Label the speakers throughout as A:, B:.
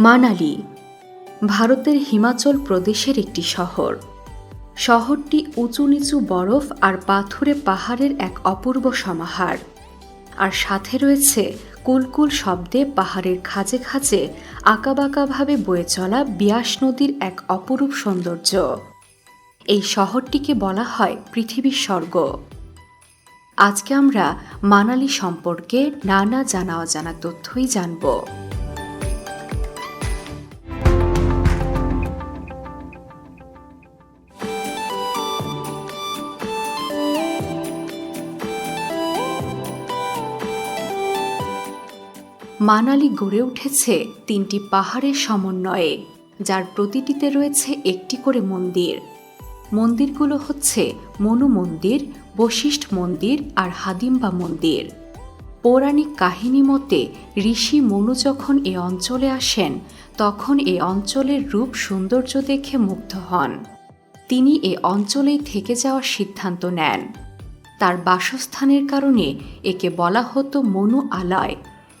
A: মানালি, ভারতের হিমাচল প্রদেশের একটি শহর। শহরটি উঁচু নিচু বরফ আর পাথুরে পাহাড়ের এক অপূর্ব সমাহার। আর সাথে রয়েছে কুলকুল শব্দে পাহাড়ের খাঁজে খাঁজে, আঁকাবাঁকাভাবে বয়ে চলা বিয়াস নদীর এক অপরূপ সৌন্দর্য। এই শহরটিকে বলা হয় পৃথিবীর স্বর্গ। আজকে আমরা মানালি সম্পর্কে নানা জানা অজানা তথ্যই জানব। মানালি গড়ে উঠেছে তিনটি পাহাড়ের সমন্বয়ে, যার প্রতিটিতে রয়েছে একটি করে মন্দির। মন্দিরগুলো হচ্ছে মনু মন্দির, বশিষ্ঠ মন্দির আর হাদিম্বা মন্দির। পৌরাণিক কাহিনী মতে, ঋষি মনু যখন এ অঞ্চলে আসেন, তখন এ অঞ্চলের রূপ সৌন্দর্য দেখে মুগ্ধ হন। তিনি এ অঞ্চলেই থেকে যাওয়ার সিদ্ধান্ত নেন। তার বাসস্থানের কারণে একে বলা হতো মনু আলয়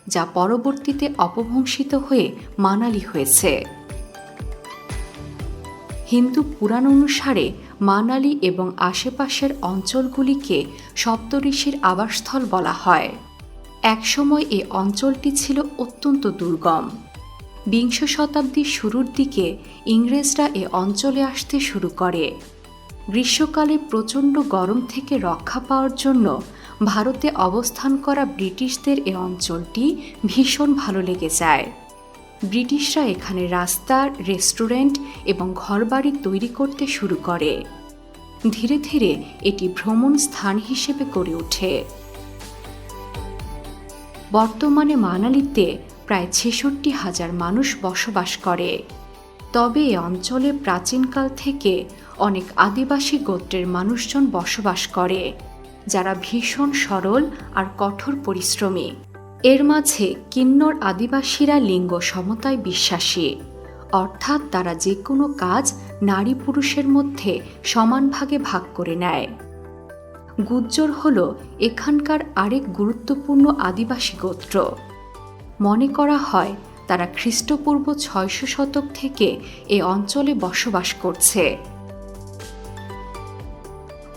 A: যা পরবর্তীতে অপভংসিত হয়ে মানালি হয়েছে। হিন্দু পুরাণ অনুসারে মানালি এবং আশেপাশের অঞ্চলগুলিকে সপ্তঋষির আবাসস্থল বলা হয়। একসময় এ অঞ্চলটি ছিল অত্যন্ত দুর্গম। বিংশ শতাব্দীর শুরুর দিকে ইংরেজরা এ অঞ্চলে আসতে শুরু করে। গ্রীষ্মকালে প্রচণ্ড গরম থেকে রক্ষা পাওয়ার জন্য ভারতে অবস্থান করা ব্রিটিশদের এ অঞ্চলটি ভীষণ ভালো লেগে যায়। ব্রিটিশরা এখানে রাস্তা, রেস্টুরেন্ট এবং ঘরবাড়ি তৈরি করতে শুরু করে। ধীরে ধীরে এটি ভ্রমণ স্থান হিসেবে গড়ে ওঠে। বর্তমানে মানালিতে প্রায় ছেষট্টি হাজার মানুষ বসবাস করে। তবে এ অঞ্চলে প্রাচীনকাল থেকে অনেক আদিবাসী গোত্রের মানুষজন বসবাস করে। যারা ভীষণ সরল আর কঠোর পরিশ্রমী। এর মাঝে কিন্নর আদিবাসীরা লিঙ্গ সমতায় বিশ্বাসী। অর্থাৎ তারা যে কোনো কাজ নারী পুরুষের মধ্যে সমান ভাগে ভাগ করে নেয়। গুজ্জর হল এখানকার আরেক গুরুত্বপূর্ণ আদিবাসী গোত্র। মনে করা হয়, তারা খ্রিস্টপূর্ব ছয়শো শতক থেকে এ অঞ্চলে বসবাস করছে।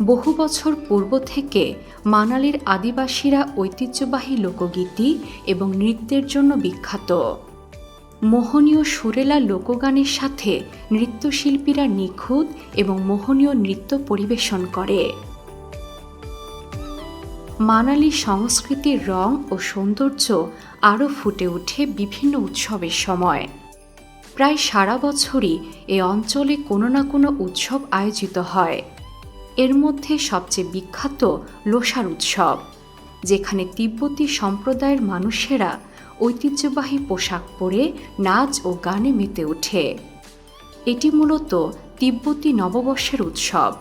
A: বহু বছর পূর্ব থেকে মানালির আদিবাসীরা ঐতিহ্যবাহী লোকগীতি এবং নৃত্যের জন্য বিখ্যাত। মোহনীয় সুরেলা লোকগানের সাথে নৃত্যশিল্পীরা নিখুঁত এবং মোহনীয় নৃত্য পরিবেশন করে। মানালি সংস্কৃতির রং ও সৌন্দর্য আরও ফুটে ওঠে বিভিন্ন উৎসবের সময়। প্রায় সারা বছরই এ অঞ্চলে কোনো না কোনো উৎসব আয়োজিত হয়। এর মধ্যে সবচেয়ে বিখ্যাত লোসার উৎসব, যেখানে তিব্বতী সম্প্রদায়ের মানুষেরা ঐতিহ্যবাহী পোশাক পরে নাচ ও গানে মেতে ওঠে। এটি মূলত তিব্বতী নববর্ষের উৎসব,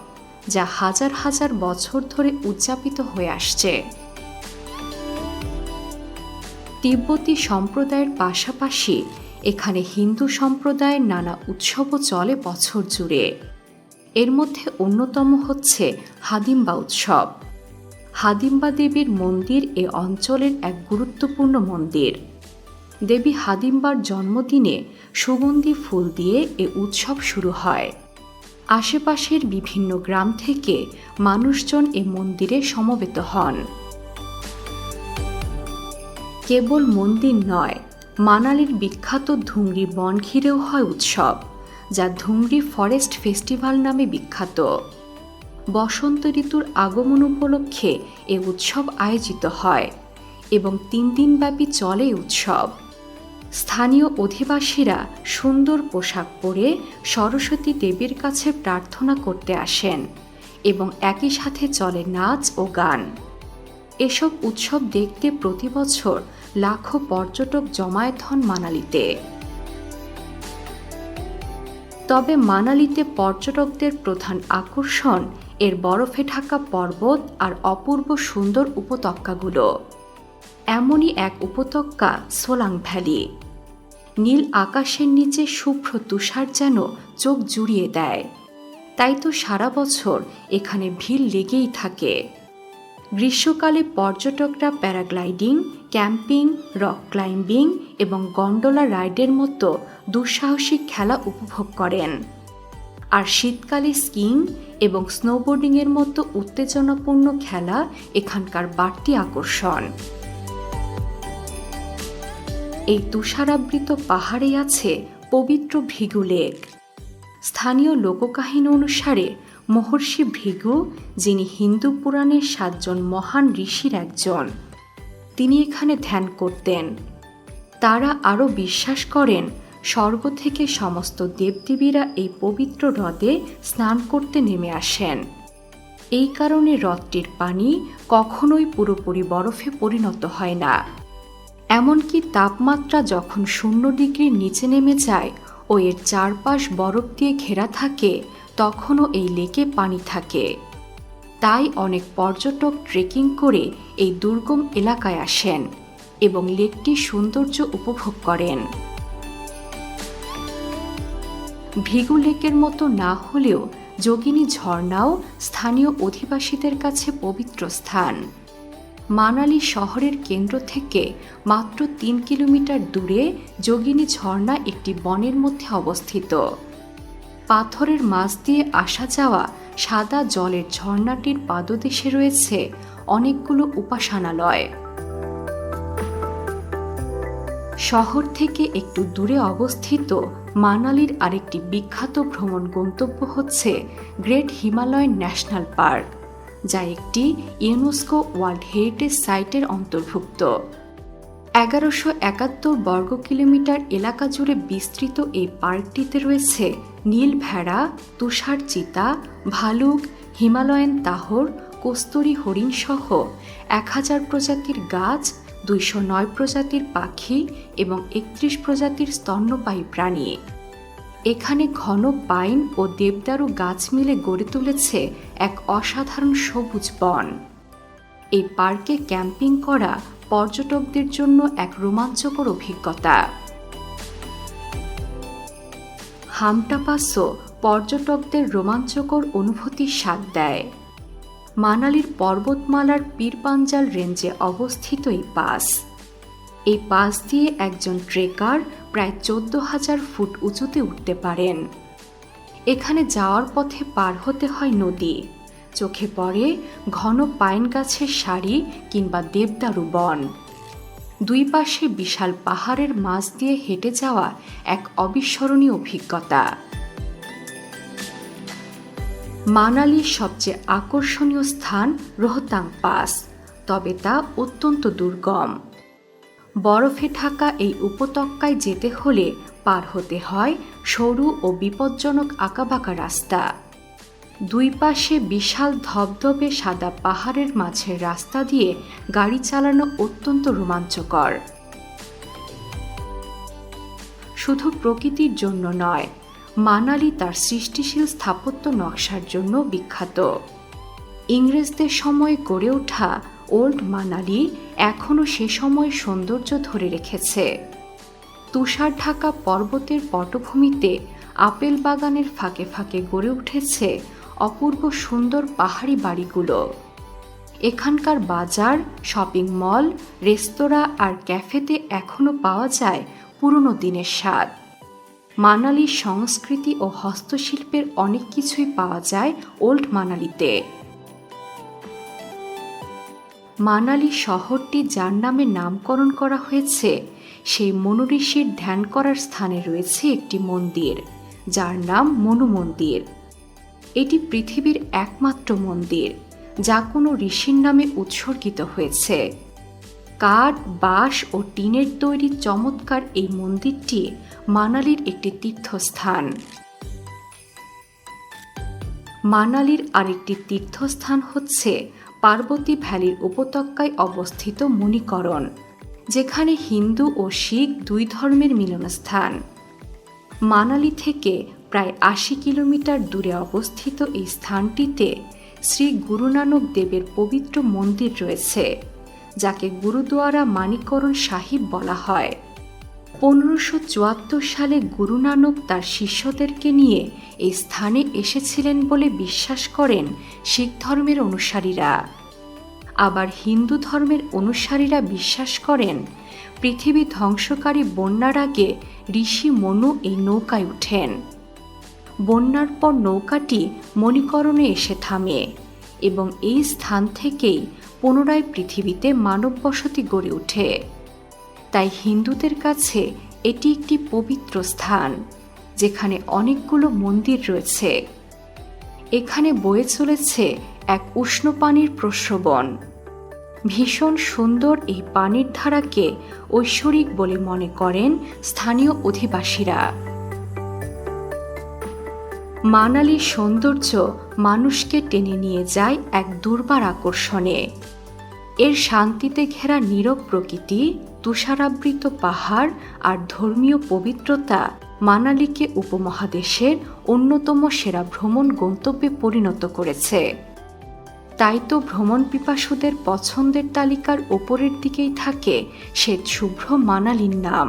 A: যা হাজার হাজার বছর ধরে উদযাপিত হয়ে আসছে। তিব্বতী সম্প্রদায়ের পাশাপাশি এখানে হিন্দু সম্প্রদায়ের নানা উৎসবও চলে বছর জুড়ে। এর মধ্যে অন্যতম হচ্ছে হাদিম্বা উৎসব। হাদিম্বা দেবীর মন্দির এ অঞ্চলের এক গুরুত্বপূর্ণ মন্দির। দেবী হাদিম্বার জন্মদিনে সুগন্ধি ফুল দিয়ে এ উৎসব শুরু হয়। আশেপাশের বিভিন্ন গ্রাম থেকে মানুষজন এ মন্দিরে সমবেত হন। কেবল মন্দির নয়, মানালির বিখ্যাত ধুংরি বন ঘিরেও হয় উৎসব। যা ধুমরি ফরেস্ট ফেস্টিভ্যাল নামে বিখ্যাত। বসন্ত ঋতুর আগমন উপলক্ষে এ উৎসব আয়োজিত হয় এবং তিন দিনব্যাপী চলে উৎসব। স্থানীয় অধিবাসীরা সুন্দর পোশাক পরে সরস্বতী দেবীর কাছে প্রার্থনা করতে আসেন এবং একই সাথে চলে নাচ ও গান। এসব উৎসব দেখতে প্রতি বছর লাখো পর্যটক জমায়েত হন মানালিতে। তবে মানালিতে পর্যটকদের প্রধান আকর্ষণ এর বরফে ঢাকা পর্বত আর অপূর্ব সুন্দর উপত্যকাগুলো। এমনই এক উপত্যকা সোলাং ভ্যালি। নীল আকাশের নিচে শুভ্র তুষার যেন চোখ জুড়িয়ে দেয়। তাই তো সারা বছর এখানে ভিড় লেগেই থাকে। গ্রীষ্মকালে পর্যটকরা প্যারাগ্লাইডিং ক্যাম্পিং, রক ক্লাইম্বিং এবং গন্ডোলা রাইডের মতো দুঃসাহসিক খেলা উপভোগ করেন। আর শীতকালে স্কিং এবং স্নোবোর্ডিংয়ের মতো উত্তেজনাপূর্ণ খেলা এখানকার বাড়তি আকর্ষণ। এই তুষারাবৃত পাহাড়ে আছে পবিত্র ভৃগু লেক। স্থানীয় লোককাহিনী অনুসারে মহর্ষি ভৃগু, যিনি হিন্দু পুরাণের সাতজন মহান ঋষির একজন তিনি এখানে ধ্যান করতেন। তারা আরও বিশ্বাস করেন, স্বর্গ থেকে সমস্ত দেবদেবীরা এই পবিত্র হ্রদে স্নান করতে নেমে আসেন। এই কারণে হ্রদটির পানি কখনোই পুরোপুরি বরফে পরিণত হয় না। এমনকি তাপমাত্রা যখন শূন্য ডিগ্রির নিচে নেমে যায় ও এর চারপাশ বরফ দিয়ে ঘেরা থাকে, তখনও এই লেকে পানি থাকে। তাই অনেক পর্যটক ট্রেকিং করে এই দুর্গম এলাকায় আসেন এবং লেকটির সৌন্দর্য উপভোগ করেন। ভিগু লেকের মতো না হলেও যোগিনী ঝর্ণাও স্থানীয় অধিবাসীদের কাছে পবিত্র স্থান। মানালি শহরের কেন্দ্র থেকে মাত্র তিন কিলোমিটার দূরে যোগিনী ঝর্ণা একটি বনের মধ্যে অবস্থিত। পাথরের মাছ দিয়ে আসা যাওয়া সাদা জলের ঝর্ণাটির পাদদেশে রয়েছে অনেকগুলো উপাসনালয়। শহর থেকে একটু দূরে অবস্থিত মানালির আরেকটি বিখ্যাত ভ্রমণ গন্তব্য হচ্ছে গ্রেট হিমালয় ন্যাশনাল পার্ক, যা একটি ইউনেস্কো ওয়ার্ল্ড হেরিটেজ সাইটের অন্তর্ভুক্ত। এগারোশো একাত্তর বর্গ কিলোমিটার এলাকা জুড়ে বিস্তৃত এই পার্কটিতে রয়েছে নীল ভেড়া তুষার চিতা ভালুক, হিমালয়ান তাহর, কস্তুরী হরিণ সহ এক হাজার প্রজাতির গাছ, দুইশো নয় প্রজাতির পাখি এবং একত্রিশ প্রজাতির স্তন্যপায়ী প্রাণী। এখানে ঘন পাইন ও দেবদারু গাছ মিলে গড়ে তুলেছে এক অসাধারণ সবুজ বন। এই পার্কে ক্যাম্পিং করা পর্যটকদের জন্য এক রোমাঞ্চকর অভিজ্ঞতা। হামটা পাসও পর্যটকদের রোমাঞ্চকর অনুভূতির স্বাদ দেয়। মানালির পর্বতমালার পীরপাঞ্জাল রেঞ্জে অবস্থিত এই পাস। এই পাস দিয়ে একজন ট্রেকার প্রায় চোদ্দ হাজার ফুট উঁচুতে উঠতে পারেন। এখানে যাওয়ার পথে পার হতে হয় নদী। চোখে পড়ে ঘন পাইন গাছের সারি কিংবা দেবদারু বন। দুই পাশে বিশাল পাহাড়ের মাঝ দিয়ে হেঁটে যাওয়া এক অবিস্মরণীয় অভিজ্ঞতা। মানালির সবচেয়ে আকর্ষণীয় স্থান রোহতাং পাস, তবে তা অত্যন্ত দুর্গম। বরফে ঢাকা এই উপত্যকায় যেতে হলে পার হতে হয় সরু ও বিপজ্জনক আঁকাবাঁকা রাস্তা। দুই পাশে বিশাল ধবধবে সাদা পাহাড়ের মাঝের রাস্তা দিয়ে গাড়ি চালানো অত্যন্ত রোমাঞ্চকর। শুধু প্রকৃতির জন্য নয়, মানালি তার সৃষ্টিশীল স্থাপত্য নকশার জন্য বিখ্যাত। ইংরেজদের সময়ে গড়ে ওঠা ওল্ড মানালি এখনও সে সময় সৌন্দর্য ধরে রেখেছে। তুষার ঢাকা পর্বতের পটভূমিতে আপেল বাগানের ফাঁকে ফাঁকে গড়ে উঠেছে অপূর্ব সুন্দর পাহাড়ি বাড়িগুলো। এখানকার বাজার, শপিং মল, রেস্তোরাঁ আর ক্যাফেতে এখনও পাওয়া যায় পুরনো দিনের স্বাদ। মানালির সংস্কৃতি ও হস্তশিল্পের অনেক কিছুই পাওয়া যায় ওল্ড মানালিতে। মানালি শহরটি যার নামে নামকরণ করা হয়েছে, সেই মনুঋষির ধ্যান করার স্থানে রয়েছে একটি মন্দির, যার নাম মনু মন্দির। এটি পৃথিবীর একমাত্র মন্দির, যা কোনো ঋষির নামে উৎসর্গিত হয়েছে। কাঠ, বাঁশ ও টিনের তৈরি চমৎকার এই মন্দিরটি মানালির একটি তীর্থস্থান। মানালির আরেকটি তীর্থস্থান হচ্ছে পার্বতী ভ্যালির উপত্যকায় অবস্থিত মণিকরণ, যেখানে হিন্দু ও শিখ দুই ধর্মের মিলনস্থান। মানালি থেকে প্রায় আশি কিলোমিটার দূরে অবস্থিত এই স্থানটিতে শ্রী গুরু নানক দেবের পবিত্র মন্দির রয়েছে, যাকে গুরুদুয়ারা মানিকরণ সাহিব বলা হয়। পনেরোশো চুয়াত্তর সালে গুরু নানক তার শিষ্যদেরকে নিয়ে এই স্থানে এসেছিলেন বলে বিশ্বাস করেন শিখ ধর্মের অনুসারীরা। আবার হিন্দু ধর্মের অনুসারীরা বিশ্বাস করেন, পৃথিবী ধ্বংসকারী বন্যার আগে ঋষি মনু এই নৌকায় ওঠেন বন্যার পর নৌকাটি মণিকরণে এসে থামে এবং এই স্থান থেকেই পুনরায় পৃথিবীতে মানব বসতি গড়ে ওঠে। তাই হিন্দুদের কাছে এটি একটি পবিত্র স্থান, যেখানে অনেকগুলো মন্দির রয়েছে। এখানে বয়ে চলেছে এক উষ্ণ পানির প্রস্রবণ। ভীষণ সুন্দর এই পানির ধারাকে ঐশ্বরিক বলে মনে করেন স্থানীয় অধিবাসীরা। মানালির সৌন্দর্য মানুষকে টেনে নিয়ে যায় এক দুর্বার আকর্ষণে। এর শান্তিতে ঘেরা নীরব প্রকৃতি, তুষারাবৃত পাহাড় আর ধর্মীয় পবিত্রতা মানালিকে উপমহাদেশের অন্যতম সেরা ভ্রমণ গন্তব্যে পরিণত করেছে। তাই তো ভ্রমণ পিপাসুদের পছন্দের তালিকার ওপরের দিকেই থাকে শ্বেত শুভ্র মানালির নাম।